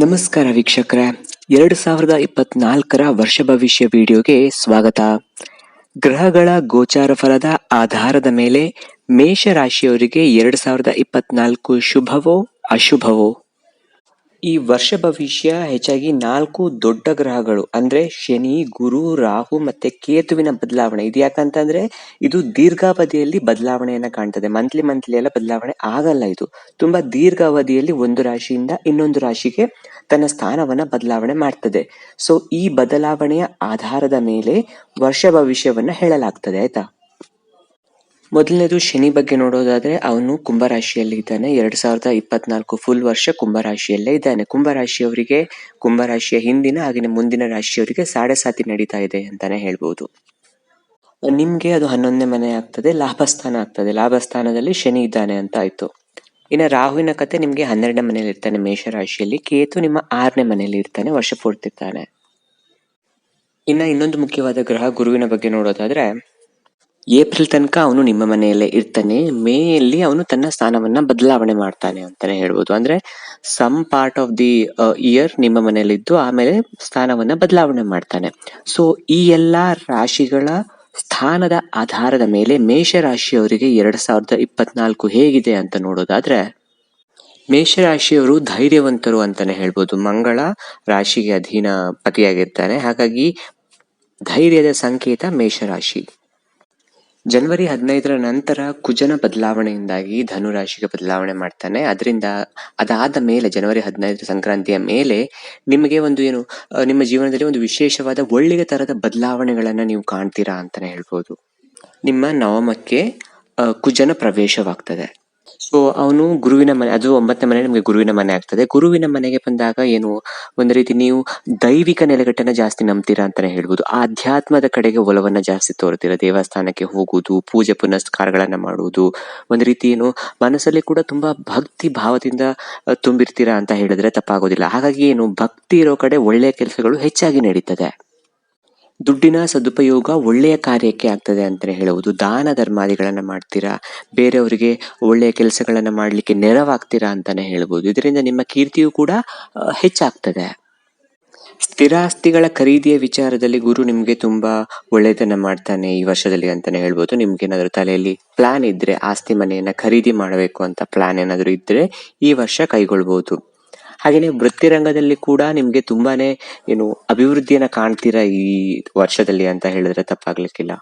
ನಮಸ್ಕಾರ ವೀಕ್ಷಕರೇ. ಎರಡು ಸಾವಿರದ ಇಪ್ಪತ್ನಾಲ್ಕರ ವರ್ಷ ಭವಿಷ್ಯ ವಿಡಿಯೋಗೆ ಸ್ವಾಗತ. ಗ್ರಹಗಳ ಗೋಚಾರ ಫಲದ ಆಧಾರದ ಮೇಲೆ ಮೇಷ ರಾಶಿಯವರಿಗೆ ಎರಡು ಸಾವಿರದ ಇಪ್ಪತ್ನಾಲ್ಕು ಶುಭವೋ, ಅಶುಭವೋ? ಈ ವರ್ಷ ಭವಿಷ್ಯ ಹೆಚ್ಚಾಗಿ ನಾಲ್ಕು ದೊಡ್ಡ ಗ್ರಹಗಳು, ಅಂದ್ರೆ ಶನಿ, ಗುರು, ರಾಹು ಮತ್ತೆ ಕೇತುವಿನ ಬದಲಾವಣೆ. ಇದು ಯಾಕಂತಂದ್ರೆ ಇದು ದೀರ್ಘಾವಧಿಯಲ್ಲಿ ಬದಲಾವಣೆಯನ್ನ ಕಾಣ್ತದೆ. ಮಂತ್ಲಿ ಮಂತ್ಲಿ ಎಲ್ಲ ಬದಲಾವಣೆ ಆಗಲ್ಲ ಇದು. ತುಂಬಾ ದೀರ್ಘಾವಧಿಯಲ್ಲಿ ಒಂದು ರಾಶಿಯಿಂದ ಇನ್ನೊಂದು ರಾಶಿಗೆ ತನ್ನ ಸ್ಥಾನವನ್ನ ಬದಲಾವಣೆ ಮಾಡ್ತದೆ. ಸೊ ಈ ಬದಲಾವಣೆಯ ಆಧಾರದ ಮೇಲೆ ವರ್ಷ ಭವಿಷ್ಯವನ್ನ ಹೇಳಲಾಗ್ತದೆ, ಆಯ್ತಾ? ಮೊದಲನೇದು ಶನಿ ಬಗ್ಗೆ ನೋಡೋದಾದ್ರೆ ಅವನು ಕುಂಭರಾಶಿಯಲ್ಲಿ ಇದ್ದಾನೆ ಎರಡ್ ಸಾವಿರದ ಇಪ್ಪತ್ನಾಲ್ಕು ಫುಲ್ ವರ್ಷ ಕುಂಭರಾಶಿಯಲ್ಲೇ ಇದ್ದಾನೆ. ಕುಂಭರಾಶಿಯವರಿಗೆ, ಕುಂಭರಾಶಿಯ ಹಿಂದಿನ ಹಾಗೆಯೇ ಮುಂದಿನ ರಾಶಿಯವರಿಗೆ ಸಾಡೆ ಸಾತಿ ನಡೀತಾ ಇದೆ ಅಂತಾನೆ ಹೇಳ್ಬೋದು. ನಿಮ್ಗೆ ಅದು ಹನ್ನೊಂದನೇ ಮನೆ ಆಗ್ತದೆ, ಲಾಭಸ್ಥಾನ ಆಗ್ತದೆ. ಲಾಭಸ್ಥಾನದಲ್ಲಿ ಶನಿ ಇದ್ದಾನೆ ಅಂತ ಆಯ್ತು. ಇನ್ನು ರಾಹುವಿನ ಕತೆ ನಿಮ್ಗೆ ಹನ್ನೆರಡನೇ ಮನೆಯಲ್ಲಿ ಇರ್ತಾನೆ. ಮೇಷರಾಶಿಯಲ್ಲಿ ಕೇತು ನಿಮ್ಮ ಆರನೇ ಮನೆಯಲ್ಲಿ ಇರ್ತಾನೆ, ವರ್ಷ ಪೂರ್ತಿ ಇರ್ತಾನೆ ಇನ್ನ ಇನ್ನೊಂದು ಮುಖ್ಯವಾದ ಗ್ರಹ ಗುರುವಿನ ಬಗ್ಗೆ ನೋಡೋದಾದ್ರೆ ಏಪ್ರಿಲ್ ತನಕ ಅವನು ನಿಮ್ಮ ಮನೆಯಲ್ಲೇ ಇರ್ತಾನೆ. ಮೇಯಲ್ಲಿ ಅವನು ತನ್ನ ಸ್ಥಾನವನ್ನ ಬದಲಾವಣೆ ಮಾಡ್ತಾನೆ ಅಂತಾನೆ ಹೇಳ್ಬೋದು. ಅಂದ್ರೆ some part of the year ನಿಮ್ಮ ಮನೆಯಲ್ಲಿದ್ದು ಆಮೇಲೆ ಸ್ಥಾನವನ್ನ ಬದಲಾವಣೆ ಮಾಡ್ತಾನೆ. ಸೊ ಈ ಎಲ್ಲಾ ರಾಶಿಗಳ ಸ್ಥಾನದ ಆಧಾರದ ಮೇಲೆ ಮೇಷ ರಾಶಿಯವರಿಗೆ ಎರಡ್ ಸಾವಿರದ ಇಪ್ಪತ್ನಾಲ್ಕು ಹೇಗಿದೆ ಅಂತ ನೋಡೋದಾದ್ರೆ, ಮೇಷರಾಶಿಯವರು ಧೈರ್ಯವಂತರು ಅಂತಾನೆ ಹೇಳ್ಬೋದು. ಮಂಗಳ ರಾಶಿಗೆ ಅಧೀನ ಪತಿಯಾಗಿರ್ತಾನೆ. ಹಾಗಾಗಿ ಧೈರ್ಯದ ಸಂಕೇತ ಮೇಷರಾಶಿ. ಜನವರಿ ಹದಿನೈದರ ನಂತರ ಕುಜನ ಬದಲಾವಣೆಯಿಂದಾಗಿ ಧನುರಾಶಿಗೆ ಬದಲಾವಣೆ ಮಾಡ್ತಾನೆ. ಅದರಿಂದ ಅದಾದ ಮೇಲೆ ಜನವರಿ ಹದಿನೈದರ ಸಂಕ್ರಾಂತಿಯ ಮೇಲೆ ನಿಮಗೆ ಒಂದು ಏನು ನಿಮ್ಮ ಜೀವನದಲ್ಲಿ ಒಂದು ವಿಶೇಷವಾದ ಒಳ್ಳೆಯ ತರದ ಬದಲಾವಣೆಗಳನ್ನ ನೀವು ಕಾಣ್ತೀರಾ ಅಂತಾನೆ ಹೇಳ್ಬೋದು. ನಿಮ್ಮ ನವಮಕ್ಕೆ ಕುಜನ ಪ್ರವೇಶವಾಗ್ತದೆ. ಸೊ ಅವನು ಗುರುವಿನ ಮನೆ, ಅದು ಒಂಬತ್ತನೇ ಮನೆ ನಿಮಗೆ ಗುರುವಿನ ಮನೆ ಆಗ್ತದೆ. ಗುರುವಿನ ಮನೆಗೆ ಬಂದಾಗ ಏನು, ಒಂದು ರೀತಿ ನೀವು ದೈವಿಕ ನೆಲೆಗಟ್ಟನ್ನ ಜಾಸ್ತಿ ನಂಬ್ತೀರಾ ಅಂತಾನೆ ಹೇಳ್ಬೋದು. ಆಧ್ಯಾತ್ಮದ ಕಡೆಗೆ ಒಲವನ್ನ ಜಾಸ್ತಿ ತೋರ್ತೀರ ದೇವಸ್ಥಾನಕ್ಕೆ ಹೋಗುವುದು, ಪೂಜೆ ಪುನಸ್ಕಾರಗಳನ್ನು ಮಾಡುವುದು, ಒಂದು ರೀತಿ ಏನು, ಮನಸ್ಸಲ್ಲಿ ಕೂಡ ತುಂಬಾ ಭಕ್ತಿ ಭಾವದಿಂದ ತುಂಬಿರ್ತೀರಾ ಅಂತ ಹೇಳಿದ್ರೆ ತಪ್ಪಾಗೋದಿಲ್ಲ. ಹಾಗಾಗಿ ಏನು, ಭಕ್ತಿ ಇರೋ ಕಡೆ ಒಳ್ಳೆಯ ಕೆಲಸಗಳು ಹೆಚ್ಚಾಗಿ ನಡೀತದೆ. ದುಡ್ಡಿನ ಸದುಪಯೋಗ ಒಳ್ಳೆಯ ಕಾರ್ಯಕ್ಕೆ ಆಗ್ತದೆ ಅಂತಲೇ ಹೇಳುವುದು ದಾನ ಧರ್ಮಾದಿಗಳನ್ನು ಮಾಡ್ತೀರಾ? ಬೇರೆಯವರಿಗೆ ಒಳ್ಳೆಯ ಕೆಲಸಗಳನ್ನು ಮಾಡ್ಲಿಕ್ಕೆ ನೆರವಾಗ್ತೀರಾ ಅಂತಾನೆ ಹೇಳ್ಬೋದು ಇದರಿಂದ ನಿಮ್ಮ ಕೀರ್ತಿಯು ಕೂಡ ಹೆಚ್ಚಾಗ್ತದೆ. ಸ್ಥಿರಾಸ್ತಿಗಳ ಖರೀದಿಯ ವಿಚಾರದಲ್ಲಿ ಗುರು ನಿಮಗೆ ತುಂಬಾ ಒಳ್ಳೆಯದನ್ನ ಮಾಡ್ತಾನೆ ಈ ವರ್ಷದಲ್ಲಿ ಅಂತಾನೆ ಹೇಳ್ಬೋದು. ನಿಮ್ಗೆ ಏನಾದರೂ ತಲೆಯಲ್ಲಿ ಪ್ಲಾನ್ ಇದ್ರೆ, ಆಸ್ತಿ ಮನೆಯನ್ನ ಖರೀದಿ ಮಾಡಬೇಕು ಅಂತ ಪ್ಲಾನ್ ಏನಾದರೂ ಇದ್ರೆ ಈ ವರ್ಷ ಕೈಗೊಳ್ಬಹುದು ಹಾಗೇನೆ ವೃತ್ತಿ ರಂಗದಲ್ಲಿ ಕೂಡ ನಿಮ್ಗೆ ತುಂಬಾನೇ ಏನು ಅಭಿವೃದ್ಧಿಯನ್ನ ಕಾಣ್ತೀರಾ ಈ ವರ್ಷದಲ್ಲಿ ಅಂತ ಹೇಳಿದ್ರೆ ತಪ್ಪಾಗ್ಲಿಕ್ಕಿಲ್ಲ?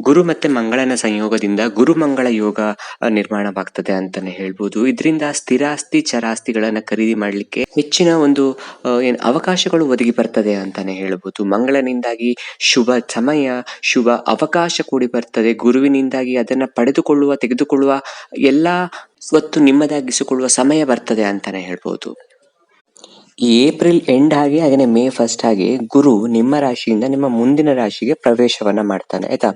ಗುರು ಮತ್ತೆ ಮಂಗಳನ ಸಂಯೋಗದಿಂದ ಗುರು ಮಂಗಳ ಯೋಗ ನಿರ್ಮಾಣವಾಗ್ತದೆ ಅಂತಾನೆ ಹೇಳ್ಬೋದು. ಇದರಿಂದ ಸ್ಥಿರಾಸ್ತಿ, ಚರಾಸ್ತಿಗಳನ್ನ ಖರೀದಿ ಮಾಡಲಿಕ್ಕೆ ಹೆಚ್ಚಿನ ಒಂದು ಏನ್ ಅವಕಾಶಗಳು ಒದಗಿ ಬರ್ತದೆ ಅಂತಾನೆ ಹೇಳ್ಬೋದು. ಮಂಗಳನಿಂದಾಗಿ ಶುಭ ಸಮಯ, ಶುಭ ಅವಕಾಶ ಕೂಡಿ ಬರ್ತದೆ. ಗುರುವಿನಿಂದಾಗಿ ಅದನ್ನ ಪಡೆದುಕೊಳ್ಳುವ, ತೆಗೆದುಕೊಳ್ಳುವ ಎಲ್ಲಾ ಸ್ವತ್ತು ನಿಮ್ಮದಾಗಿಸಿಕೊಳ್ಳುವ ಸಮಯ ಬರ್ತದೆ ಅಂತಾನೆ ಹೇಳ್ಬೋದು. ಈ ಏಪ್ರಿಲ್ ಎಂಡ್ ಹಾಗೆ ಹಾಗೆ ಮೇ ಫಸ್ಟ್ ಹಾಗೆ ಗುರು ನಿಮ್ಮ ರಾಶಿಯಿಂದ ನಿಮ್ಮ ಮುಂದಿನ ರಾಶಿಗೆ ಪ್ರವೇಶವನ್ನ ಮಾಡ್ತಾನೆ, ಆಯ್ತಾ?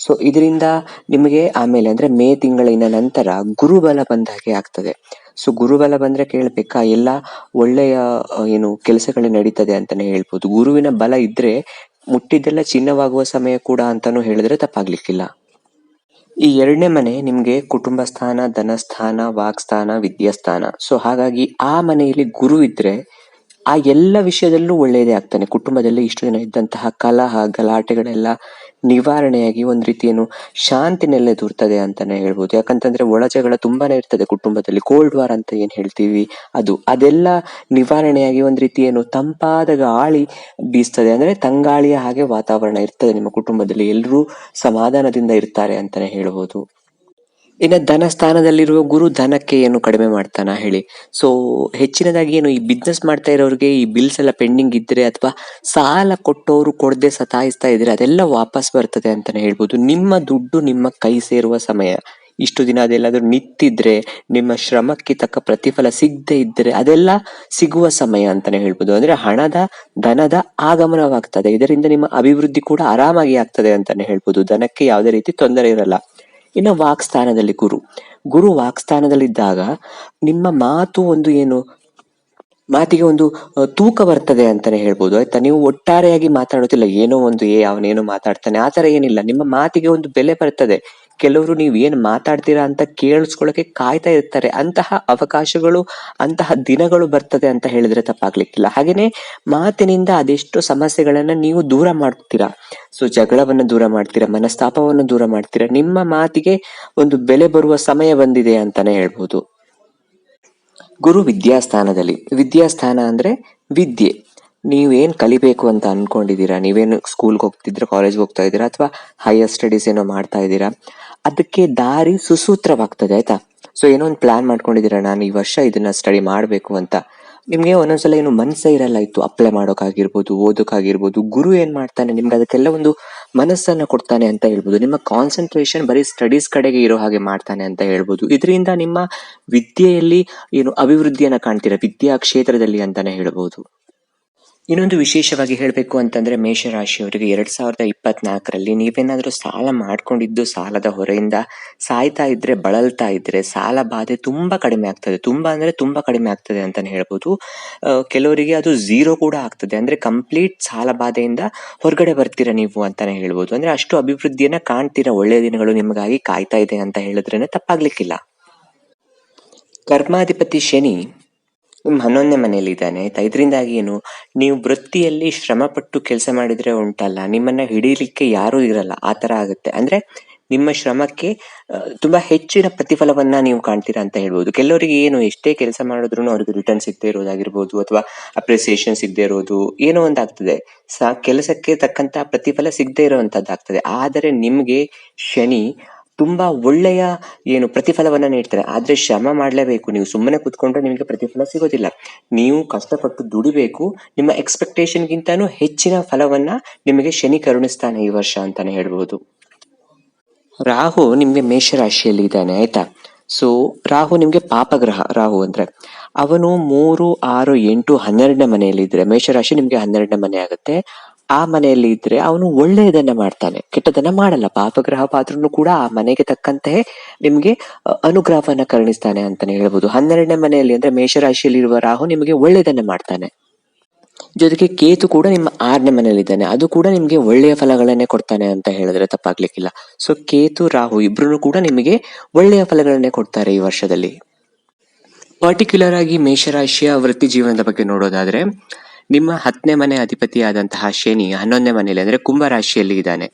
ಸೊ ಇದರಿಂದ ನಿಮಗೆ ಆಮೇಲೆ ಅಂದ್ರೆ ಮೇ ತಿಂಗಳಿನ ನಂತರ ಗುರುಬಲ ಬಂದ ಹಾಗೆ ಆಗ್ತದೆ. ಸೊ ಗುರುಬಲ ಬಂದ್ರೆ ಕೇಳ್ಬೇಕಾ, ಎಲ್ಲ ಒಳ್ಳೆಯ ಏನು ಕೆಲಸಗಳು ನಡೀತದೆ ಅಂತಾನೆ ಹೇಳ್ಬೋದು. ಗುರುವಿನ ಬಲ ಇದ್ರೆ ಮುಟ್ಟಿದ್ದೆಲ್ಲ ಚಿನ್ನವಾಗುವ ಸಮಯ ಕೂಡ ಅಂತಾನು ಹೇಳಿದ್ರೆ ತಪ್ಪಾಗ್ಲಿಕ್ಕಿಲ್ಲ. ಈ ಎರಡನೇ ಮನೆ ನಿಮ್ಗೆ ಕುಟುಂಬ ಸ್ಥಾನ ಧನಸ್ಥಾನ ವಾಕ್ಸ್ಥಾನ ವಿದ್ಯಾಸ್ಥಾನ ಸೊ ಹಾಗಾಗಿ ಆ ಮನೆಯಲ್ಲಿ ಗುರು ಇದ್ರೆ ಆ ಎಲ್ಲ ವಿಷಯದಲ್ಲೂ ಒಳ್ಳೆಯದೇ ಆಗ್ತಾನೆ. ಕುಟುಂಬದಲ್ಲಿ ಇಷ್ಟು ದಿನ ಇದ್ದಂತಹ ಕಲಹ, ಗಲಾಟೆಗಳೆಲ್ಲ ನಿವಾರಣೆಯಾಗಿ ಒಂದು ರೀತಿಯನ್ನು ಶಾಂತಿ ನೆಲೆದೂರ್ತದೆ ಅಂತಾನೆ ಹೇಳ್ಬೋದು. ಯಾಕಂತಂದ್ರೆ ಒಳಜಗಳ ತುಂಬಾನೇ ಇರ್ತದೆ ಕುಟುಂಬದಲ್ಲಿ. ಕೋಲ್ಡ್ ವಾರ್ ಅಂತ ಏನ್ ಹೇಳ್ತೀವಿ? ಅದು. ಅದೆಲ್ಲ ನಿವಾರಣೆಯಾಗಿ ಒಂದ್ ರೀತಿ ತಂಪಾದ ಗಾಳಿ ಬೀಸ್ತದೆ. ಅಂದ್ರೆ ತಂಗಾಳಿಯ ಹಾಗೆ ವಾತಾವರಣ ಇರ್ತದೆ ನಿಮ್ಮ ಕುಟುಂಬದಲ್ಲಿ. ಎಲ್ಲರೂ ಸಮಾಧಾನದಿಂದ ಇರ್ತಾರೆ ಅಂತಾನೆ ಹೇಳ್ಬೋದು. ಇನ್ನ ಧನ ಸ್ಥಾನದಲ್ಲಿರುವ ಗುರು ಧನಕ್ಕೆ ಏನು ಕಡಿಮೆ ಮಾಡ್ತಾನ ಹೇಳಿ. ಸೊ ಹೆಚ್ಚಿನದಾಗಿ ಏನು ಈ ಬಿಸ್ನೆಸ್ ಮಾಡ್ತಾ ಇರೋರಿಗೆ ಈ ಬಿಲ್ಸ್ ಎಲ್ಲ ಪೆಂಡಿಂಗ್ ಇದ್ರೆ ಅಥವಾ ಸಾಲ ಕೊಟ್ಟವರು ಕೊಡದೆ ಸತಾಯಿಸ್ತಾ ಇದ್ರೆ ಅದೆಲ್ಲ ವಾಪಸ್ ಬರ್ತದೆ ಅಂತಾನೆ ಹೇಳ್ಬೋದು. ನಿಮ್ಮ ದುಡ್ಡು ನಿಮ್ಮ ಕೈ ಸೇರುವ ಸಮಯ. ಇಷ್ಟು ದಿನ ಅದೆಲ್ಲಾದ್ರೂ ನಿಂತಿದ್ರೆ, ನಿಮ್ಮ ಶ್ರಮಕ್ಕೆ ತಕ್ಕ ಪ್ರತಿಫಲ ಸಿಗದೆ ಇದ್ರೆ ಅದೆಲ್ಲ ಸಿಗುವ ಸಮಯ ಅಂತಾನೆ ಹೇಳ್ಬೋದು. ಅಂದ್ರೆ ಹಣದ, ಧನದ ಆಗಮನವಾಗ್ತದೆ. ಇದರಿಂದ ನಿಮ್ಮ ಅಭಿವೃದ್ಧಿ ಕೂಡ ಆರಾಮಾಗಿ ಆಗ್ತದೆ ಅಂತಾನೆ ಹೇಳ್ಬೋದು. ಧನಕ್ಕೆ ಯಾವುದೇ ರೀತಿ ತೊಂದರೆ ಇರಲ್ಲ. ಇನ್ನು ವಾಕ್ಸ್ಥಾನದಲ್ಲಿ ಗುರು. ಗುರು ವಾಕ್ಸ್ಥಾನದಲ್ಲಿದ್ದಾಗ ನಿಮ್ಮ ಮಾತು ಒಂದು ಏನು, ಮಾತಿಗೆ ಒಂದು ತೂಕ ಬರ್ತದೆ ಅಂತಾನೆ ಹೇಳ್ಬೋದು. ಆಯ್ತಾ? ನೀವು ಒಟ್ಟಾರೆಯಾಗಿ ಮಾತಾಡೋದಿಲ್ಲ ಏನೋ ಒಂದು ಏ ಅವನೇನೋ ಮಾತಾಡ್ತಾನೆ. ಆತರ ಏನಿಲ್ಲ. ನಿಮ್ಮ ಮಾತಿಗೆ ಒಂದು ಬೆಲೆ ಬರ್ತದೆ. ಕೆಲವರು ನೀವು ಏನ್ ಮಾತಾಡ್ತೀರಾ ಅಂತ ಕೇಳಿಸ್ಕೊಳ್ಳೋಕೆ ಕಾಯ್ತಾ ಇರ್ತಾರೆ. ಅಂತಹ ಅವಕಾಶಗಳು, ಅಂತಹ ದಿನಗಳು ಬರ್ತದೆ ಅಂತ ಹೇಳಿದ್ರೆ ತಪ್ಪಾಗ್ಲಿಕ್ಕಿಲ್ಲ. ಹಾಗೇನೆ ಮಾತಿನಿಂದ ಅದೆಷ್ಟು ಸಮಸ್ಯೆಗಳನ್ನ ನೀವು ದೂರ ಮಾಡ್ತೀರಾ. ಸೊ, ಜಗಳವನ್ನ ದೂರ ಮಾಡ್ತೀರಾ, ಮನಸ್ತಾಪವನ್ನು ದೂರ ಮಾಡ್ತೀರಾ. ನಿಮ್ಮ ಮಾತಿಗೆ ಒಂದು ಬೆಲೆ ಬರುವ ಸಮಯ ಬಂದಿದೆ ಅಂತಾನೆ ಹೇಳ್ಬೋದು. ಗುರು ವಿದ್ಯಾಸ್ಥಾನದಲ್ಲಿ, ವಿದ್ಯಾಸ್ಥಾನ ಅಂದ್ರೆ ವಿದ್ಯೆ. ನೀವೇನ್ ಕಲಿಬೇಕು ಅಂತ ಅನ್ಕೊಂಡಿದೀರಾ ನೀವೇನು ಸ್ಕೂಲ್ಗೆ ಹೋಗ್ತಿದ್ರ ಕಾಲೇಜ್ಗೆ ಹೋಗ್ತಾ ಇದ್ದೀರಾ, ಅಥವಾ ಹೈಯರ್ ಸ್ಟಡೀಸ್ ಏನೋ ಮಾಡ್ತಾ ಇದ್ದೀರಾ? ಅದಕ್ಕೆ ದಾರಿ ಸುಸೂತ್ರವಾಗ್ತದೆ, ಆಯ್ತಾ? ಸೊ ಏನೋ ಒಂದು ಪ್ಲಾನ್ ಮಾಡ್ಕೊಂಡಿದ್ದೀರಾ? ನಾನು ಈ ವರ್ಷ ಇದನ್ನ ಸ್ಟಡಿ ಮಾಡಬೇಕು ಅಂತ. ನಿಮ್ಗೆ ಒಂದೊಂದ್ಸಲ ಏನು ಮನಸ್ಸೇ ಇರಲ್ಲ ಇತ್ತು. ಅಪ್ಲೈ ಮಾಡೋಕ್ಕಾಗಿರ್ಬೋದು, ಓದೋಕ್ಕಾಗಿರ್ಬೋದು. ಗುರು ಏನ್ ಮಾಡ್ತಾನೆ? ನಿಮ್ಗೆ ಅದಕ್ಕೆಲ್ಲ ಒಂದು ಮನಸ್ಸನ್ನ ಕೊಡ್ತಾನೆ ಅಂತ ಹೇಳ್ಬೋದು. ನಿಮ್ಮ ಕಾನ್ಸಂಟ್ರೇಷನ್ ಬರೀ ಸ್ಟಡೀಸ್ ಕಡೆಗೆ ಇರೋ ಹಾಗೆ ಮಾಡ್ತಾನೆ ಅಂತ ಹೇಳ್ಬೋದು. ಇದರಿಂದ ನಿಮ್ಮ ವಿದ್ಯೆಯಲ್ಲಿ ಏನು ಅಭಿವೃದ್ಧಿಯನ್ನ ಕಾಣ್ತೀರಾ? ವಿದ್ಯಾ ಕ್ಷೇತ್ರದಲ್ಲಿ ಅಂತಾನೆ ಹೇಳ್ಬೋದು. ಇನ್ನೊಂದು ವಿಶೇಷವಾಗಿ ಹೇಳಬೇಕು ಅಂತಂದ್ರೆ ಮೇಷರಾಶಿಯವರಿಗೆ ಎರಡ್ ಸಾವಿರದ ಇಪ್ಪತ್ನಾಲ್ಕರಲ್ಲಿ ನೀವೇನಾದ್ರೂ ಸಾಲ ಮಾಡ್ಕೊಂಡಿದ್ದು ಸಾಲದ ಹೊರೆಯಿಂದ ಸಾಯ್ತಾ ಇದ್ರೆ, ಬಳಲ್ತಾ ಇದ್ರೆ ಸಾಲ ಬಾಧೆ ತುಂಬಾ ಕಡಿಮೆ ಆಗ್ತದೆ. ತುಂಬಾ ಅಂದ್ರೆ ತುಂಬಾ ಕಡಿಮೆ ಆಗ್ತದೆ ಅಂತಾನೆ ಹೇಳ್ಬೋದು. ಕೆಲವರಿಗೆ ಅದು ಝೀರೋ ಕೂಡ ಆಗ್ತದೆ. ಅಂದ್ರೆ ಕಂಪ್ಲೀಟ್ ಸಾಲ ಬಾಧೆಯಿಂದ ಹೊರಗಡೆ ಬರ್ತೀರಾ ನೀವು ಅಂತಾನೆ ಹೇಳ್ಬೋದು. ಅಂದ್ರೆ ಅಷ್ಟು ಅಭಿವೃದ್ಧಿಯನ್ನ ಕಾಣ್ತೀರಾ? ಒಳ್ಳೆಯ ದಿನಗಳು ನಿಮಗಾಗಿ ಕಾಯ್ತಾ ಇದೆ ಅಂತ ಹೇಳಿದ್ರೇನೆ ತಪ್ಪಾಗ್ಲಿಕ್ಕಿಲ್ಲ. ಕರ್ಮಾಧಿಪತಿ ಶನಿ ನಿಮ್ಮ ಹನ್ನೊಂದನೇ ಮನೆಯಲ್ಲಿ ಇದ್ದಾನೆ ಆಯ್ತಾ ಇದರಿಂದಾಗಿ ಏನು, ನೀವು ವೃತ್ತಿಯಲ್ಲಿ ಶ್ರಮ ಪಟ್ಟು ಕೆಲಸ ಮಾಡಿದ್ರೆ ಉಂಟಲ್ಲ, ನಿಮ್ಮನ್ನ ಹಿಡೀಲಿಕ್ಕೆ ಯಾರೂ ಇರಲ್ಲ, ಆ ತರ ಆಗುತ್ತೆ. ಅಂದ್ರೆ ನಿಮ್ಮ ಶ್ರಮಕ್ಕೆ ತುಂಬ ಹೆಚ್ಚಿನ ಪ್ರತಿಫಲವನ್ನ ನೀವು ಕಾಣ್ತೀರಾ ಅಂತ ಹೇಳ್ಬೋದು. ಕೆಲವರಿಗೆ ಏನು ಎಷ್ಟೇ ಕೆಲಸ ಮಾಡಿದ್ರು ಅವ್ರಿಗೆ ರಿಟರ್ನ್ ಸಿಗದೆ ಇರೋದಾಗಿರ್ಬೋದು, ಅಥವಾ ಅಪ್ರಿಸಿಯೇಷನ್ ಸಿಗದೆ ಇರೋದು, ಏನೋ ಒಂದಾಗ್ತದೆ. ಸಾ, ಕೆಲಸಕ್ಕೆ ತಕ್ಕಂತ ಪ್ರತಿಫಲ ಸಿಗದೆ ಇರುವಂತದ್ದಾಗ್ತದೆ ಆದರೆ ನಿಮ್ಗೆ ಶನಿ ತುಂಬಾ ಒಳ್ಳೆಯ ಏನು ಪ್ರತಿಫಲವನ್ನ ನೀಡ್ತಾರೆ. ಆದ್ರೆ ಶ್ರಮ ಮಾಡಲೇಬೇಕು. ನೀವು ಸುಮ್ಮನೆ ಕುತ್ಕೊಂಡ್ರೆ ನಿಮಗೆ ಪ್ರತಿಫಲ ಸಿಗೋದಿಲ್ಲ. ನೀವು ಕಷ್ಟಪಟ್ಟು ದುಡಿಬೇಕು. ನಿಮ್ಮ ಎಕ್ಸ್ಪೆಕ್ಟೇಷನ್ ಗಿಂತಾನು ಹೆಚ್ಚಿನ ಫಲವನ್ನ ನಿಮಗೆ ಶನಿ ಕರುಣಿಸ್ತಾನೆ ಈ ವರ್ಷ ಅಂತಾನೆ ಹೇಳ್ಬೋದು. ರಾಹು ನಿಮ್ಗೆ ಮೇಷರಾಶಿಯಲ್ಲಿ ಇದ್ದಾನೆ ಆಯ್ತಾ? ಸೊ ರಾಹು ನಿಮ್ಗೆ ಪಾಪಗ್ರಹ, ರಾಹು ಅಂದ್ರೆ ಅವನು ಮೂರು, ಆರು, ಎಂಟು, ಹನ್ನೆರಡನೇ ಮನೆಯಲ್ಲಿ ಇದ್ರೆ ಮೇಷರಾಶಿ ನಿಮ್ಗೆ ಹನ್ನೆರಡನೇ ಮನೆ ಆಗುತ್ತೆ. ಆ ಮನೆಯಲ್ಲಿ ಇದ್ರೆ ಅವನು ಒಳ್ಳೆಯದನ್ನ ಮಾಡ್ತಾನೆ. ಕೆಟ್ಟದನ್ನ ಮಾಡಲ್ಲ. ಪಾಪಗ್ರಹ ಪಾತ್ರನು ಕೂಡ ಆ ಮನೆಗೆ ತಕ್ಕಂತೆ ನಿಮ್ಗೆ ಅನುಗ್ರಹವನ್ನ ಕರುಣಿಸ್ತಾನೆ ಅಂತಾನೆ ಹೇಳ್ಬೋದು. ಹನ್ನೆರಡನೇ ಮನೆಯಲ್ಲಿ ಅಂದ್ರೆ ಮೇಷರಾಶಿಯಲ್ಲಿ ಇರುವ ರಾಹು ನಿಮಗೆ ಒಳ್ಳೆಯದನ್ನ ಮಾಡ್ತಾನೆ. ಜೊತೆಗೆ ಕೇತು ಕೂಡ ನಿಮ್ಮ ಆರನೇ ಮನೆಯಲ್ಲಿದ್ದಾನೆ ಅದು ಕೂಡ ನಿಮಗೆ ಒಳ್ಳೆಯ ಫಲಗಳನ್ನೇ ಕೊಡ್ತಾನೆ ಅಂತ ಹೇಳಿದ್ರೆ ತಪ್ಪಾಗ್ಲಿಕ್ಕಿಲ್ಲ. ಸೊ ಕೇತು, ರಾಹು ಇಬ್ರು ಕೂಡ ನಿಮಗೆ ಒಳ್ಳೆಯ ಫಲಗಳನ್ನೇ ಕೊಡ್ತಾರೆ ಈ ವರ್ಷದಲ್ಲಿ. ಪರ್ಟಿಕ್ಯುಲರ್ ಆಗಿ ಮೇಷರಾಶಿಯ ವೃತ್ತಿ ಜೀವನದ ಬಗ್ಗೆ ನೋಡೋದಾದ್ರೆ ನಿಮ್ಮ ಹತ್ತನೇ ಮನೆ ಅಧಿಪತಿಯಾದಂತಹ ಶನಿ ಹನ್ನೊಂದನೇ ಮನೆಯಲ್ಲಿ ಅಂದ್ರೆ ಕುಂಭ ರಾಶಿಯಲ್ಲಿ ಇದ್ದಾನೆ.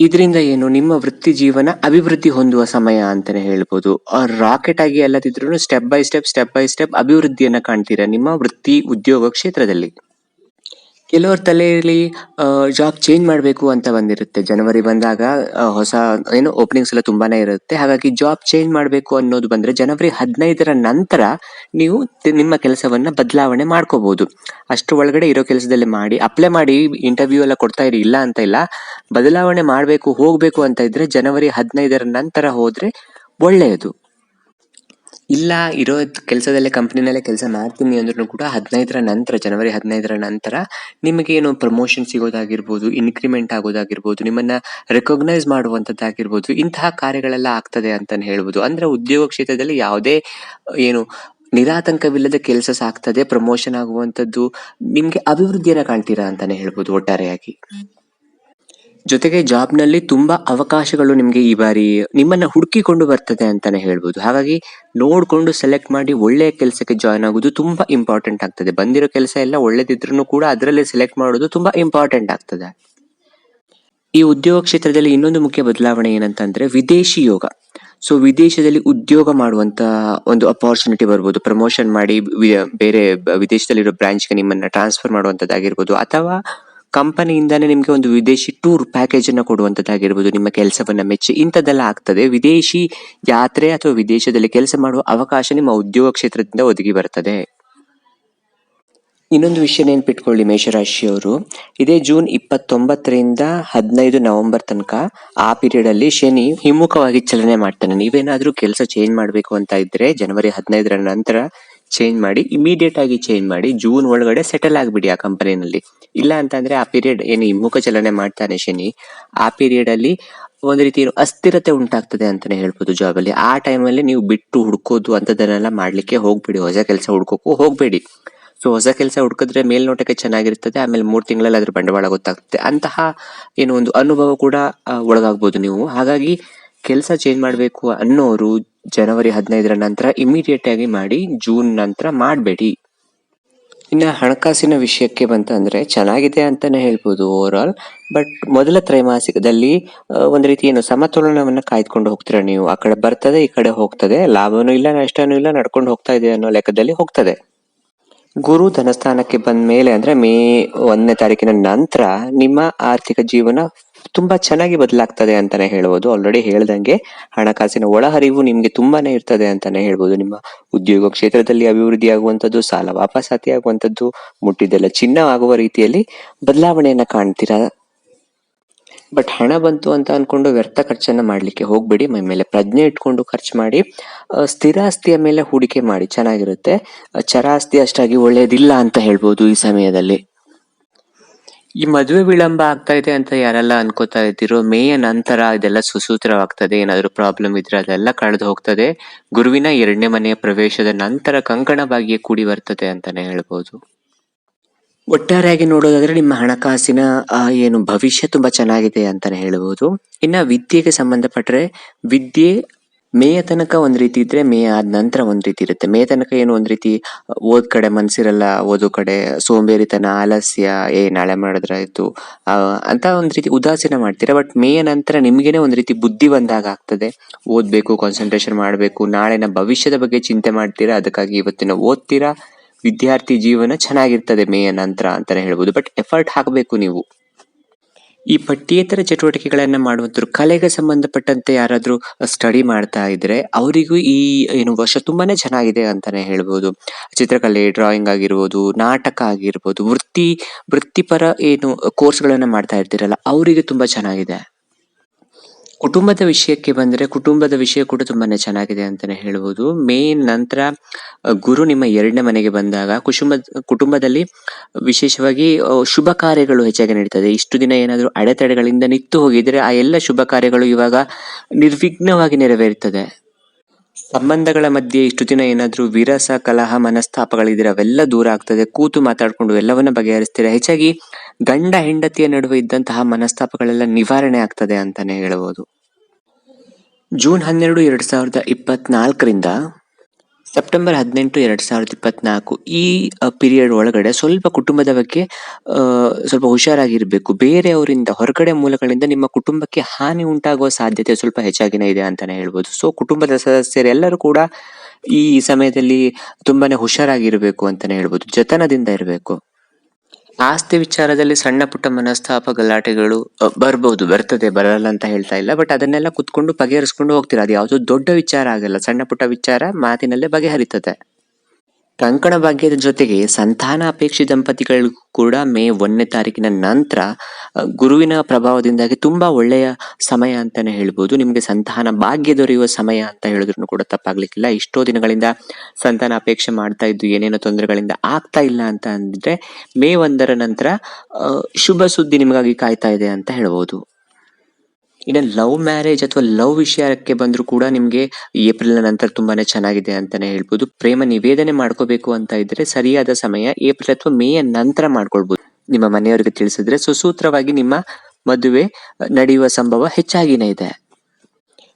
ಇದರಿಂದ ಏನು? ನಿಮ್ಮ ವೃತ್ತಿ ಜೀವನ ಅಭಿವೃದ್ಧಿ ಹೊಂದುವ ಸಮಯ ಅಂತಾನೆ ಹೇಳ್ಬೋದು. ರಾಕೆಟ್ ಆಗಿ ಅಲ್ಲದಿದ್ರು step by step step by step ಅಭಿವೃದ್ಧಿಯನ್ನು ಕಾಣ್ತೀರಾ? ನಿಮ್ಮ ವೃತ್ತಿ ಉದ್ಯೋಗ ಕ್ಷೇತ್ರದಲ್ಲಿ. ಕೆಲವ್ರ ತಲೆಯಲ್ಲಿ ಜಾಬ್ ಚೇಂಜ್ ಮಾಡಬೇಕು ಅಂತ ಬಂದಿರುತ್ತೆ. ಜನವರಿ ಬಂದಾಗ ಹೊಸ, ಏನು ಓಪನಿಂಗ್ಸ್ ಎಲ್ಲ ತುಂಬಾನೇ ಇರುತ್ತೆ. ಹಾಗಾಗಿ ಜಾಬ್ ಚೇಂಜ್ ಮಾಡಬೇಕು ಅನ್ನೋದು ಬಂದ್ರೆ ಜನವರಿ ಹದಿನೈದರ ನಂತರ ನೀವು ನಿಮ್ಮ ಕೆಲಸವನ್ನ ಬದಲಾವಣೆ ಮಾಡ್ಕೋಬಹುದು ಅಷ್ಟು ಒಳಗಡೆ ಇರೋ ಕೆಲಸದಲ್ಲಿ ಮಾಡಿ ಅಪ್ಲೈ ಮಾಡಿ ಇಂಟರ್ವ್ಯೂ ಎಲ್ಲ ಕೊಡ್ತಾ ಇರಿ, ಇಲ್ಲ ಅಂತ ಇಲ್ಲ, ಬದಲಾವಣೆ ಮಾಡಬೇಕು, ಹೋಗ್ಬೇಕು ಅಂತ ಇದ್ರೆ ಜನವರಿ ಹದಿನೈದರ ನಂತರ ಹೋದ್ರೆ ಒಳ್ಳೆಯದು. ಇಲ್ಲ, ಇರೋ ಕೆಲಸದಲ್ಲೇ ಕಂಪ್ನಿನಲ್ಲೇ ಕೆಲಸ ಮಾಡ್ತೀನಿ ಅಂದ್ರೂ ಕೂಡ ಹದಿನೈದರ ನಂತರ ಜನವರಿ ಹದಿನೈದರ ನಂತರ ನಿಮಗೆ ಏನು ಪ್ರಮೋಷನ್ ಸಿಗೋದಾಗಿರ್ಬೋದು ಇನ್ಕ್ರಿಮೆಂಟ್ ಆಗೋದಾಗಿರ್ಬೋದು, ನಿಮ್ಮನ್ನ ರೆಕಗ್ನೈಸ್ ಮಾಡುವಂಥದ್ದಾಗಿರ್ಬೋದು ಇಂತಹ ಕಾರ್ಯಗಳೆಲ್ಲ ಆಗ್ತದೆ ಅಂತಲೇ ಹೇಳ್ಬೋದು. ಅಂದರೆ ಉದ್ಯೋಗ ಕ್ಷೇತ್ರದಲ್ಲಿ ಯಾವುದೇ, ಏನು, ನಿರಾತಂಕವಿಲ್ಲದ ಕೆಲಸ ಸಾಕ್ತದೆ ಪ್ರಮೋಷನ್ ಆಗುವಂತದ್ದು ನಿಮಗೆ ಅಭಿವೃದ್ಧಿಯನ್ನು ಕಾಣ್ತೀರಾ ಅಂತಾನೆ ಹೇಳ್ಬೋದು ಒಟ್ಟಾರೆಯಾಗಿ. ಜೊತೆಗೆ ಜಾಬ್ನಲ್ಲಿ ತುಂಬಾ ಅವಕಾಶಗಳು ನಿಮ್ಗೆ ಈ ಬಾರಿ ನಿಮ್ಮನ್ನ ಹುಡುಕಿಕೊಂಡು ಬರ್ತದೆ ಅಂತಾನೆ ಹೇಳ್ಬೋದು. ಹಾಗಾಗಿ ನೋಡ್ಕೊಂಡು ಸೆಲೆಕ್ಟ್ ಮಾಡಿ ಒಳ್ಳೆಯ ಕೆಲಸಕ್ಕೆ ಜಾಯ್ನ್ ಆಗೋದು ತುಂಬಾ ಇಂಪಾರ್ಟೆಂಟ್ ಆಗ್ತದೆ. ಬಂದಿರೋ ಕೆಲಸ ಎಲ್ಲ ಒಳ್ಳೇದಿದ್ರು ಕೂಡ ಅದರಲ್ಲೇ ಸೆಲೆಕ್ಟ್ ಮಾಡೋದು ತುಂಬಾ ಇಂಪಾರ್ಟೆಂಟ್ ಆಗ್ತದೆ. ಈ ಉದ್ಯೋಗ ಕ್ಷೇತ್ರದಲ್ಲಿ ಇನ್ನೊಂದು ಮುಖ್ಯ ಬದಲಾವಣೆ ಏನಂತಂದ್ರೆ ವಿದೇಶಿ ಯೋಗ. ಸೊ ವಿದೇಶದಲ್ಲಿ ಉದ್ಯೋಗ ಮಾಡುವಂತ ಒಂದು ಅಪಾರ್ಚುನಿಟಿ ಬರ್ಬೋದು. ಪ್ರಮೋಷನ್ ಮಾಡಿ ಬೇರೆ ವಿದೇಶದಲ್ಲಿರೋ ಬ್ರಾಂಚ್ಗೆ ನಿಮ್ಮನ್ನ ಟ್ರಾನ್ಸ್ಫರ್ ಮಾಡುವಂತದ್ದಾಗಿರ್ಬೋದು. ಅಥವಾ ಕಂಪನಿಯಿಂದಾನೇ ನಿಮಗೆ ಒಂದು ವಿದೇಶಿ ಟೂರ್ ಪ್ಯಾಕೇಜ್ ಅನ್ನು ಕೊಡುವಂತದ್ದಾಗಿರ್ಬೋದು, ನಿಮ್ಮ ಕೆಲಸವನ್ನ ಮೆಚ್ಚಿ, ಇಂಥದ್ದೆಲ್ಲ ಆಗ್ತದೆ. ವಿದೇಶಿ ಯಾತ್ರೆ ಅಥವಾ ವಿದೇಶದಲ್ಲಿ ಕೆಲಸ ಮಾಡುವ ಅವಕಾಶ ನಿಮ್ಮ ಉದ್ಯೋಗ ಕ್ಷೇತ್ರದಿಂದ ಒದಗಿ ಬರ್ತದೆ. ಇನ್ನೊಂದು ವಿಷಯ ನೆನ್ಪಿಟ್ಕೊಳ್ಳಿ ಮೇಷರಾಶಿಯವರು. ಇದೇ ಜೂನ್ ಇಪ್ಪತ್ತೊಂಬತ್ತರಿಂದ ಹದಿನೈದು ನವೆಂಬರ್ ತನಕ ಆ ಪೀರಿಯಡ್ ಅಲ್ಲಿ ಶನಿ ಹಿಮ್ಮುಖವಾಗಿ ಚಲನೆ ಮಾಡ್ತಾನೆ. ನೀವೇನಾದ್ರೂ ಕೆಲಸ ಚೇಂಜ್ ಮಾಡಬೇಕು ಅಂತ ಇದ್ರೆ, ಜನವರಿ ಹದಿನೈದರ ನಂತರ ಚೇಂಜ್ ಮಾಡಿ ಇಮಿಡಿಯೇಟ್ ಆಗಿ ಚೇಂಜ್ ಮಾಡಿ ಜೂನ್ ಒಳಗಡೆ ಸೆಟಲ್ ಆಗಿಬಿಡಿ ಆ ಕಂಪನಿನಲ್ಲಿ ಇಲ್ಲ ಅಂತಂದ್ರೆ ಆ ಪೀರಿಯಡ್ ಏನು ಹಿಮ್ಮುಖ ಚಲನೆ ಮಾಡ್ತಾನೆ ಶನಿ, ಆ ಪೀರಿಯಡ್ ಅಲ್ಲಿ ಒಂದು ರೀತಿ ಅಸ್ಥಿರತೆ ಉಂಟಾಗ್ತದೆ ಅಂತಾನೆ ಹೇಳ್ಬೋದು ಜಾಬ್ ಅಲ್ಲಿ. ಆ ಟೈಮಲ್ಲಿ ನೀವು ಬಿಟ್ಟು ಹುಡ್ಕೋದು ಅಂತದನ್ನೆಲ್ಲ ಮಾಡ್ಲಿಕ್ಕೆ ಹೋಗ್ಬೇಡಿ, ಹೊಸ ಕೆಲಸ ಹುಡ್ಕೋಕು ಹೋಗ್ಬೇಡಿ. ಸೊ ಹೊಸ ಕೆಲಸ ಹುಡುಕಿದ್ರೆ ಮೇಲ್ನೋಟಕ್ಕೆ ಚೆನ್ನಾಗಿರ್ತದೆ, ಆಮೇಲೆ ಮೂರು ತಿಂಗಳಲ್ಲಿ ಅದ್ರ ಬಂಡವಾಳ ಗೊತ್ತಾಗ್ತದೆ ಅಂತಹ ಏನು ಒಂದು ಅನುಭವ ಕೂಡ ಒಳಗಾಗ್ಬೋದು ನೀವು. ಹಾಗಾಗಿ ಕೆಲಸ ಚೇಂಜ್ ಮಾಡಬೇಕು ಅನ್ನೋರು ಜನವರಿ ಹದಿನೈದರ ನಂತರ ಇಮಿಡಿಯೇಟ್ ಆಗಿ ಮಾಡಿ ಜೂನ್ ನಂತರ ಮಾಡಬೇಡಿ. ಇನ್ನು ಹಣಕಾಸಿನ ವಿಷಯಕ್ಕೆ ಬಂತಂದ್ರೆ ಚೆನ್ನಾಗಿದೆ ಅಂತಲೇ ಹೇಳ್ಬೋದು ಓವರ್ ಆಲ್ ಬಟ್ ಮೊದಲ ತ್ರೈಮಾಸಿಕದಲ್ಲಿ ಒಂದು ರೀತಿ ಏನು ಸಮತೋಲನವನ್ನು ಕಾಯ್ದುಕೊಂಡು ಹೋಗ್ತೀರಾ ನೀವು? ಆ ಕಡೆ ಬರ್ತದೆ, ಈ ಕಡೆ ಹೋಗ್ತದೆ, ಲಾಭನೂ ಇಲ್ಲ, ನಷ್ಟನೂ ಇಲ್ಲ, ನಡ್ಕೊಂಡು ಹೋಗ್ತಾ ಇದೆ ಅನ್ನೋ ಲೆಕ್ಕದಲ್ಲಿ ಹೋಗ್ತದೆ. ಗುರು ಧನಸ್ಥಾನಕ್ಕೆ ಬಂದ ಮೇಲೆ ಅಂದ್ರೆ ಮೇ ಒಂದನೇ ತಾರೀಕಿನ ನಂತರ ನಿಮ್ಮ ಆರ್ಥಿಕ ಜೀವನ ತುಂಬಾ ಚೆನ್ನಾಗಿ ಬದಲಾಗ್ತದೆ ಅಂತಾನೆ ಹೇಳ್ಬೋದು. ಆಲ್ರೆಡಿ ಹೇಳ್ದಂಗೆ ಹಣಕಾಸಿನ ಒಳಹರಿವು ನಿಮ್ಗೆ ತುಂಬಾನೇ ಇರ್ತದೆ ಅಂತಾನೆ ಹೇಳ್ಬೋದು. ನಿಮ್ಮ ಉದ್ಯೋಗ ಕ್ಷೇತ್ರದಲ್ಲಿ ಅಭಿವೃದ್ಧಿ ಆಗುವಂತದ್ದು ಸಾಲ ವಾಪಸಾತಿ ಆಗುವಂತದ್ದು ಮುಟ್ಟಿದ್ದೆಲ್ಲ ಚಿನ್ನ ಆಗುವ ರೀತಿಯಲ್ಲಿ ಬದಲಾವಣೆಯನ್ನ ಕಾಣ್ತೀರಾ? ಬಟ್ ಹಣ ಬಂತು ಅಂತ ಅನ್ಕೊಂಡು ವ್ಯರ್ಥ ಖರ್ಚನ್ನ ಮಾಡ್ಲಿಕ್ಕೆ ಹೋಗ್ಬೇಡಿ. ಮೈ ಮೇಲೆ ಪ್ರಜ್ಞೆ ಇಟ್ಕೊಂಡು ಖರ್ಚು ಮಾಡಿ ಸ್ಥಿರಾಸ್ತಿಯ ಮೇಲೆ ಹೂಡಿಕೆ ಮಾಡಿ. ಚೆನ್ನಾಗಿರುತ್ತೆ. ಚರಾಸ್ತಿ ಚರ ಅಷ್ಟಾಗಿ ಒಳ್ಳೆಯದಿಲ್ಲ ಅಂತ ಹೇಳ್ಬೋದು ಈ ಸಮಯದಲ್ಲಿ. ಈ ಮದುವೆ ವಿಳಂಬ ಆಗ್ತಾ ಇದೆ ಅಂತ ಯಾರೆಲ್ಲ ಅನ್ಕೋತಾ ಇದ್ದೀರೋ, ಮೇಯ ನಂತರ ಇದೆಲ್ಲ ಸುಸೂತ್ರವಾಗ್ತದೆ, ಏನಾದರೂ ಪ್ರಾಬ್ಲಮ್ ಇದ್ರೆ ಅದೆಲ್ಲ ಕಳೆದು ಹೋಗ್ತದೆ. ಗುರುವಿನ ಎರಡನೇ ಮನೆಯ ಪ್ರವೇಶದ ನಂತರ ಕಂಕಣ ಭಾಗ್ಯ ಕೂಡಿ ಬರ್ತದೆ ಅಂತಾನೆ ಹೇಳ್ಬೋದು. ಒಟ್ಟಾರೆಯಾಗಿ ನೋಡೋದಾದ್ರೆ ನಿಮ್ಮ ಹಣಕಾಸಿನ ಏನು ಭವಿಷ್ಯ ತುಂಬಾ ಚೆನ್ನಾಗಿದೆ ಅಂತಾನೆ ಹೇಳ್ಬೋದು. ಇನ್ನ ವಿದ್ಯೆಗೆ ಸಂಬಂಧಪಟ್ಟರೆ ವಿದ್ಯೆ ಮೇಯ ತನಕ ಒಂದ್ ರೀತಿ ಇದ್ರೆ ಮೇ ಆದ ನಂತರ ಒಂದ್ ರೀತಿ ಇರುತ್ತೆ. ಮೇ ತನಕ ಏನು ಒಂದ್ ರೀತಿ ಓದ್ ಕಡೆ ಮನ್ಸಿರಲ್ಲ, ಓದೋ ಕಡೆ ಸೋಂಬೇರಿತನ, ಆಲಸ್ಯ, ಏ, ನಾಳೆ ಮಾಡಿದ್ರಾಯ್ತು ಅಂತ ಒಂದ್ ರೀತಿ ಉದಾಸೀನ ಮಾಡ್ತೀರಾ? ಬಟ್ ಮೇಯ ನಂತರ ನಿಮ್ಗೆನೆ ಒಂದು ರೀತಿ ಬುದ್ಧಿ ಬಂದಾಗ ಆಗ್ತದೆ. ಓದ್ಬೇಕು ಕಾನ್ಸಂಟ್ರೇಷನ್ ಮಾಡ್ಬೇಕು, ನಾಳೆನ ಭವಿಷ್ಯದ ಬಗ್ಗೆ ಚಿಂತೆ ಮಾಡ್ತೀರಾ? ಅದಕ್ಕಾಗಿ ಇವತ್ತಿನ ಓದ್ತೀರಾ? ವಿದ್ಯಾರ್ಥಿ ಜೀವನ ಚೆನ್ನಾಗಿರ್ತದೆ ಮೇಯ ನಂತರ ಅಂತಾನೆ ಹೇಳ್ಬೋದು. ಬಟ್ ಎಫರ್ಟ್ ಹಾಕಬೇಕು ನೀವು. ಈ ಪಠ್ಯೇತರ ಚಟುವಟಿಕೆಗಳನ್ನ ಮಾಡುವಂತರು ಕಲೆಗೆ ಸಂಬಂಧಪಟ್ಟಂತೆ ಯಾರಾದರೂ ಸ್ಟಡಿ ಮಾಡ್ತಾ ಇದ್ರೆ ಅವರಿಗೂ ಈ, ಏನು ವರ್ಷ ತುಂಬಾನೇ ಚೆನ್ನಾಗಿದೆ ಅಂತಾನೆ ಹೇಳ್ಬೋದು. ಚಿತ್ರಕಲೆ ಡ್ರಾಯಿಂಗ್ ಆಗಿರ್ಬೋದು, ನಾಟಕ ಆಗಿರ್ಬೋದು, ವೃತ್ತಿ, ವೃತ್ತಿಪರ ಏನು ಕೋರ್ಸ್ಗಳನ್ನ ಮಾಡ್ತಾ ಇರ್ತೀರಲ್ಲ, ಅವರಿಗೆ ತುಂಬಾ ಚೆನ್ನಾಗಿದೆ. ಕುಟುಂಬದ ವಿಷಯಕ್ಕೆ ಬಂದ್ರೆ ಕುಟುಂಬದ ವಿಷಯ ಕೂಡ ತುಂಬಾ ಚೆನ್ನಾಗಿದೆ ಅಂತಾನೆ ಹೇಳ್ಬೋದು. ಮೇನ್ ನಂತರ ಗುರು ನಿಮ್ಮ ಎರಡನೇ ಮನೆಗೆ ಬಂದಾಗ ಕುಟುಂಬ ಕುಟುಂಬದಲ್ಲಿ ವಿಶೇಷವಾಗಿ ಶುಭ ಕಾರ್ಯಗಳು ಹೆಚ್ಚಾಗಿ ನಡೀತದೆ. ಇಷ್ಟು ದಿನ ಏನಾದರೂ ಅಡೆತಡೆಗಳಿಂದ ನಿಂತು ಹೋಗಿದ್ರೆ ಆ ಎಲ್ಲ ಶುಭ ಕಾರ್ಯಗಳು ಇವಾಗ ನಿರ್ವಿಘ್ನವಾಗಿ ನೆರವೇರುತ್ತದೆ ಸಂಬಂಧಗಳ ಮಧ್ಯೆ ಇಷ್ಟು ದಿನ ಏನಾದರೂ ವಿರಸ, ಕಲಹ, ಮನಸ್ತಾಪಗಳಿದ್ರೆ ಅವೆಲ್ಲ ದೂರ ಆಗ್ತದೆ. ಕೂತು ಮಾತಾಡ್ಕೊಂಡು ಎಲ್ಲವನ್ನ ಬಗೆಹರಿಸ್ತೀರಾ? ಹೆಚ್ಚಾಗಿ ಗಂಡ ಹೆಂಡತಿಯ ನಡುವೆ ಇದ್ದಂತಹ ಮನಸ್ತಾಪಗಳೆಲ್ಲ ನಿವಾರಣೆ ಆಗ್ತದೆ ಅಂತಾನೆ ಹೇಳಬಹುದು ಜೂನ್ ಹನ್ನೆರಡು, ಎರಡು ಸಾವಿರದ ಇಪ್ಪತ್ನಾಲ್ಕರಿಂದ ಸೆಪ್ಟೆಂಬರ್ ಹದಿನೆಂಟು, ಎರಡ್ ಸಾವಿರದ ಇಪ್ಪತ್ನಾಲ್ಕು ಈ ಪೀರಿಯಡ್ ಒಳಗಡೆ ಸ್ವಲ್ಪ ಕುಟುಂಬದ ಬಗ್ಗೆ ಸ್ವಲ್ಪ ಹುಷಾರಾಗಿರ್ಬೇಕು. ಬೇರೆಯವರಿಂದ, ಹೊರಗಡೆ ಮೂಲಗಳಿಂದ ನಿಮ್ಮ ಕುಟುಂಬಕ್ಕೆ ಹಾನಿ ಉಂಟಾಗುವ ಸಾಧ್ಯತೆ ಸ್ವಲ್ಪ ಹೆಚ್ಚಾಗಿನೇ ಇದೆ ಅಂತಾನೆ ಹೇಳ್ಬೋದು. ಸೊ ಕುಟುಂಬದ ಸದಸ್ಯರೆಲ್ಲರೂ ಕೂಡ ಈ ಸಮಯದಲ್ಲಿ ತುಂಬಾನೇ ಹುಷಾರಾಗಿರ್ಬೇಕು ಅಂತಾನೆ ಹೇಳ್ಬೋದು. ಜತನದಿಂದ ಇರಬೇಕು. ಆಸ್ತಿ ವಿಚಾರದಲ್ಲಿ ಸಣ್ಣ ಪುಟ್ಟ ಮನಸ್ತಾಪ ಗಲಾಟೆಗಳು ಬರ್ಬೋದು, ಬರ್ತದೆ, ಬರಲ್ಲ ಅಂತ ಹೇಳ್ತಾ ಇಲ್ಲ ಬಟ್ ಅದನ್ನೆಲ್ಲ ಕುತ್ಕೊಂಡು ಬಗೆಹರಿಸ್ಕೊಂಡು ಹೋಗ್ತೀರಾ? ಅದು ಯಾವುದೋ ದೊಡ್ಡ ವಿಚಾರ ಆಗಲ್ಲ, ಸಣ್ಣ ಪುಟ್ಟ ವಿಚಾರ ಮಾತಿನಲ್ಲೇ ಬಗೆಹರಿತದೆ. ಕಂಕಣ ಭಾಗ್ಯದ ಜೊತೆಗೆ ಸಂತಾನ ಅಪೇಕ್ಷೆ ದಂಪತಿಗಳಿಗೂ ಕೂಡ ಮೇ ಒಂದನೇ ತಾರೀಕಿನ ನಂತರ ಗುರುವಿನ ಪ್ರಭಾವದಿಂದಾಗಿ ತುಂಬಾ ಒಳ್ಳೆಯ ಸಮಯ ಅಂತಾನೆ ಹೇಳ್ಬೋದು. ನಿಮಗೆ ಸಂತಾನ ಭಾಗ್ಯ ದೊರೆಯುವ ಸಮಯ ಅಂತ ಹೇಳಿದ್ರು ಕೂಡ ತಪ್ಪಾಗ್ಲಿಕ್ಕಿಲ್ಲ. ಇಷ್ಟೋ ದಿನಗಳಿಂದ ಸಂತಾನ ಅಪೇಕ್ಷೆ ಮಾಡ್ತಾ ಇದ್ದು ಏನೇನೋ ತೊಂದರೆಗಳಿಂದ ಆಗ್ತಾ ಇಲ್ಲ ಅಂತ ಅಂದ್ರೆ ಮೇ ಒಂದರ ನಂತರ ಶುಭ ಸುದ್ದಿ ನಿಮಗಾಗಿ ಕಾಯ್ತಾ ಇದೆ ಅಂತ ಹೇಳ್ಬೋದು. ಇನ್ನು ಲವ್ ಮ್ಯಾರೇಜ್ ಅಥವಾ ಲವ್ ವಿಷಯಕ್ಕೆ ಬಂದರೂ ಕೂಡ ನಿಮಗೆ ಏಪ್ರಿಲ್ ನಂತರ ತುಂಬಾನೇ ಚೆನ್ನಾಗಿದೆ ಅಂತಾನೆ ಹೇಳ್ಬೋದು. ಪ್ರೇಮ ನಿವೇದನೆ ಮಾಡ್ಕೋಬೇಕು ಅಂತ ಇದ್ರೆ ಸರಿಯಾದ ಸಮಯ ಏಪ್ರಿಲ್ ಅಥವಾ ಮೇಯ ನಂತರ ಮಾಡ್ಕೊಳ್ಬೋದು. ನಿಮ್ಮ ಮನೆಯವರಿಗೆ ತಿಳಿಸಿದ್ರೆ ಸುಸೂತ್ರವಾಗಿ ನಿಮ್ಮ ಮದುವೆ ನಡೆಯುವ ಸಂಭವ ಹೆಚ್ಚಾಗಿನೇ ಇದೆ.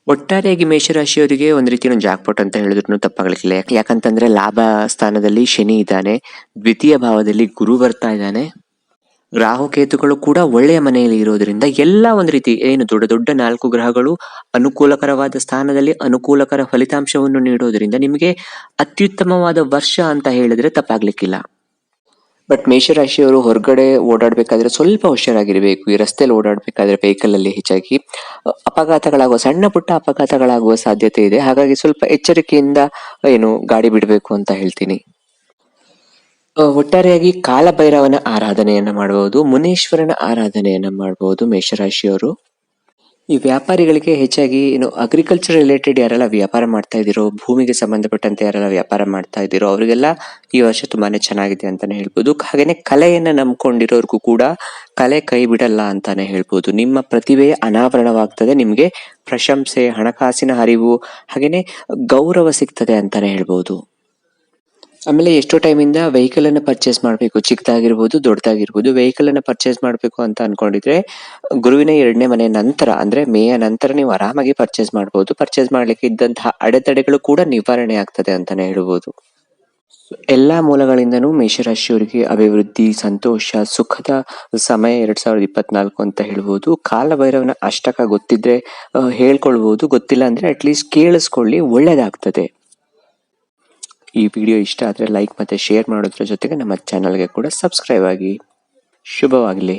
ಒಟ್ಟಾರೆಯಾಗಿ ಮೇಷರಾಶಿಯವರಿಗೆ ಒಂದು ರೀತಿಯ ಜಾಕ್ಪಾಟ್ ಅಂತ ಹೇಳಿದ್ರು ತಪ್ಪಾಗಲಿಕ್ಕಿಲ್ಲ ಯಾಕ್- ಯಾಕಂತಂದ್ರೆ ಲಾಭ ಸ್ಥಾನದಲ್ಲಿ ಶನಿ ಇದ್ದಾನೆ. ದ್ವಿತೀಯ ಭಾವದಲ್ಲಿ ಗುರು ಬರ್ತಾ ಇದ್ದಾನೆ. ರಾಹುಕೇತುಗಳು ಕೂಡ ಒಳ್ಳೆಯ ಮನೆಯಲ್ಲಿ ಇರೋದ್ರಿಂದ ಎಲ್ಲ ಒಂದು ರೀತಿ ಏನು ದೊಡ್ಡ ದೊಡ್ಡ ನಾಲ್ಕು ಗ್ರಹಗಳು ಅನುಕೂಲಕರವಾದ ಸ್ಥಾನದಲ್ಲಿ ಅನುಕೂಲಕರ ಫಲಿತಾಂಶವನ್ನು ನೀಡೋದ್ರಿಂದ ನಿಮಗೆ ಅತ್ಯುತ್ತಮವಾದ ವರ್ಷ ಅಂತ ಹೇಳಿದ್ರೆ ತಪ್ಪಾಗ್ಲಿಕ್ಕಿಲ್ಲ. ಬಟ್ ಮೇಷರಾಶಿಯವರು ಹೊರಗಡೆ ಓಡಾಡಬೇಕಾದ್ರೆ ಸ್ವಲ್ಪ ಹುಷಾರಾಗಿರಬೇಕು. ಈ ರಸ್ತೆಯಲ್ಲಿ ಓಡಾಡಬೇಕಾದ್ರೆ ವೆಹಿಕಲ್ ಅಲ್ಲಿ ಹೆಚ್ಚಾಗಿ. ಅಪಘಾತಗಳಾಗುವ, ಸಣ್ಣ ಪುಟ್ಟ ಅಪಘಾತಗಳಾಗುವ ಸಾಧ್ಯತೆ ಇದೆ. ಹಾಗಾಗಿ ಸ್ವಲ್ಪ ಎಚ್ಚರಿಕೆಯಿಂದ ಏನು ಗಾಡಿ ಬಿಡಬೇಕು ಅಂತ ಹೇಳ್ತೀನಿ. ಒಟ್ಟಾರೆಯಾಗಿ ಕಾಲಭೈರವನ ಆರಾಧನೆಯನ್ನ ಮಾಡಬಹುದು ಮುನೇಶ್ವರನ ಆರಾಧನೆಯನ್ನ ಮಾಡಬಹುದು ಮೇಷರಾಶಿಯವರು. ಈ ವ್ಯಾಪಾರಿಗಳಿಗೆ ಹೆಚ್ಚಾಗಿ ಏನು ಅಗ್ರಿಕಲ್ಚರ್ ರಿಲೇಟೆಡ್ ಯಾರೆಲ್ಲ ವ್ಯಾಪಾರ ಮಾಡ್ತಾ ಇದ್ದೀರೋ, ಭೂಮಿಗೆ ಸಂಬಂಧಪಟ್ಟಂತೆ ಯಾರೆಲ್ಲ ವ್ಯಾಪಾರ ಮಾಡ್ತಾ ಇದ್ದೀರೋ, ಅವರಿಗೆಲ್ಲ ಈ ವರ್ಷ ತುಂಬಾನೇ ಚೆನ್ನಾಗಿದೆ ಅಂತಾನೆ ಹೇಳ್ಬೋದು. ಹಾಗೇನೆ ಕಲೆಯನ್ನ ನಂಬ್ಕೊಂಡಿರೋರ್ಗೂ ಕೂಡ ಕಲೆ ಕೈ ಬಿಡಲ್ಲ ಅಂತಾನೆ ಹೇಳ್ಬೋದು. ನಿಮ್ಮ ಪ್ರತಿಭೆ ಅನಾವರಣವಾಗ್ತದೆ, ನಿಮಗೆ ಪ್ರಶಂಸೆ, ಹಣಕಾಸಿನ ಹರಿವು, ಹಾಗೇನೆ ಗೌರವ ಸಿಗ್ತದೆ ಅಂತಾನೆ ಹೇಳ್ಬೋದು. ಆಮೇಲೆ ಎಷ್ಟೋ ಟೈಮಿಂದ ವೆಹಿಕಲ್ ಅನ್ನ ಪರ್ಚೇಸ್ ಮಾಡಬೇಕು. ಚಿಕ್ಕದಾಗಿರ್ಬೋದು, ದೊಡ್ಡದಾಗಿರ್ಬೋದು ವೆಹಿಕಲ್ ಅನ್ನ ಪರ್ಚೇಸ್ ಮಾಡಬೇಕು ಅಂತ ಅನ್ಕೊಂಡಿದ್ರೆ, ಗುರುವಿನ ಎರಡನೇ ಮನೆ ನಂತರ, ಅಂದ್ರೆ ಮೇಯ ನಂತರ ನೀವು ಆರಾಮಾಗಿ ಪರ್ಚೇಸ್ ಮಾಡಬಹುದು ಪರ್ಚೇಸ್ ಮಾಡ್ಲಿಕ್ಕೆ ಇದ್ದಂತಹ ಅಡೆತಡೆಗಳು ಕೂಡ ನಿವಾರಣೆ ಆಗ್ತದೆ ಅಂತಾನೆ ಹೇಳ್ಬೋದು. ಎಲ್ಲಾ ಮೂಲಗಳಿಂದನೂ ಮೇಷರಾಶಿಯವರಿಗೆ ಅಭಿವೃದ್ಧಿ, ಸಂತೋಷ, ಸುಖದ ಸಮಯ ಎರಡ್ ಸಾವಿರದ ಇಪ್ಪತ್ನಾಲ್ಕು ಅಂತ ಹೇಳ್ಬೋದು. ಕಾಲಭೈರವನ ಅಷ್ಟಕ ಗೊತ್ತಿದ್ರೆ ಹೇಳ್ಕೊಳ್ಬಹುದು ಗೊತ್ತಿಲ್ಲ ಅಂದ್ರೆ ಅಟ್ಲೀಸ್ಟ್ ಕೇಳಿಸ್ಕೊಳ್ಳಿ, ಒಳ್ಳೇದಾಗ್ತದೆ. ಈ ವಿಡಿಯೋ ಇಷ್ಟ ಆದರೆ ಲೈಕ್ ಮತ್ತು ಶೇರ್ ಮಾಡೋದ್ರ ಜೊತೆಗೆ ನಮ್ಮ ಚಾನಲ್ಗೆ ಕೂಡ ಸಬ್ಸ್ಕ್ರೈಬ್ ಆಗಿ. ಶುಭವಾಗಲಿ.